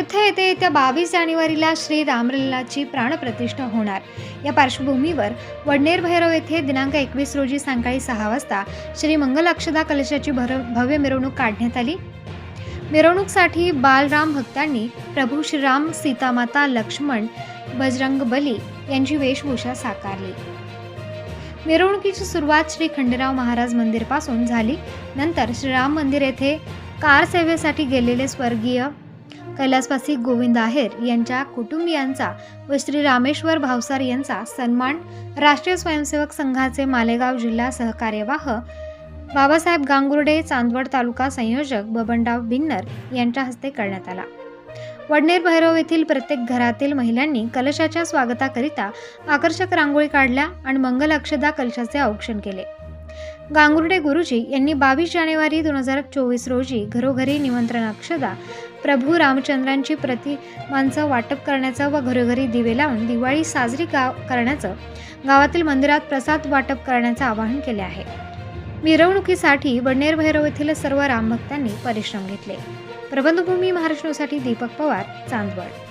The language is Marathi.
अयोध्या येथे येत्या बावीस जानेवारीला श्री रामलल्लाची प्राणप्रतिष्ठा होणार. या पार्श्वभूमीवर वडनेर भैरव येथे दिनांक एकवीस रोजी सायंकाळी सहा वाजता श्री मंगल अक्षदा कलशाची भर भव्य मिरवणूक काढण्यात आली. मिरवणूकसाठी बालराम भक्तांनी प्रभू श्रीराम सीतामाता लक्ष्मण बजरंग बली यांची वेशभूषा साकारली. मिरवणुकीची सुरुवात श्री खंडेराव महाराज मंदिरपासून झाली. नंतर श्रीराम मंदिर येथे कार सेवेसाठी गेलेले स्वर्गीय कैलासवासी गोविंद आहेर यांच्या कुटुंबियांचा व श्री रामेश्वर भावसार यांचा सन्मान राष्ट्रीय स्वयंसेवक संघाचे मालेगाव जिल्हा सहकार्यवाह बाबासाहेब गांगुर्डे चांदवड तालुका संयोजक बबनराव बिन्नर यांच्या हस्ते करण्यात आला. वडनेर भैरव येथील प्रत्येक घरातील महिलांनी कलशाच्या स्वागताकरिता आकर्षक रांगोळी काढल्या आणि मंगल अक्षदा कलशाचे औक्षण केले. गांगुर्डे गुरुजी यांनी बावीस जानेवारी दोन हजार चोवीस रोजी घरोघरी निमंत्रण अक्षदा प्रभू रामचंद्रांची प्रतिमांचं वाटप करण्याचं व घरोघरी दिवे लावून दिवाळी साजरी गाव करण्याचं गावातील मंदिरात प्रसाद वाटप करण्याचं आवाहन केले आहे. मिरवणुकीसाठी बडनेर भैरव येथील सर्व रामभक्तांनी परिश्रम घेतले. प्रबंधभूमी महाराष्ट्रासाठी दीपक पवार चांदवड.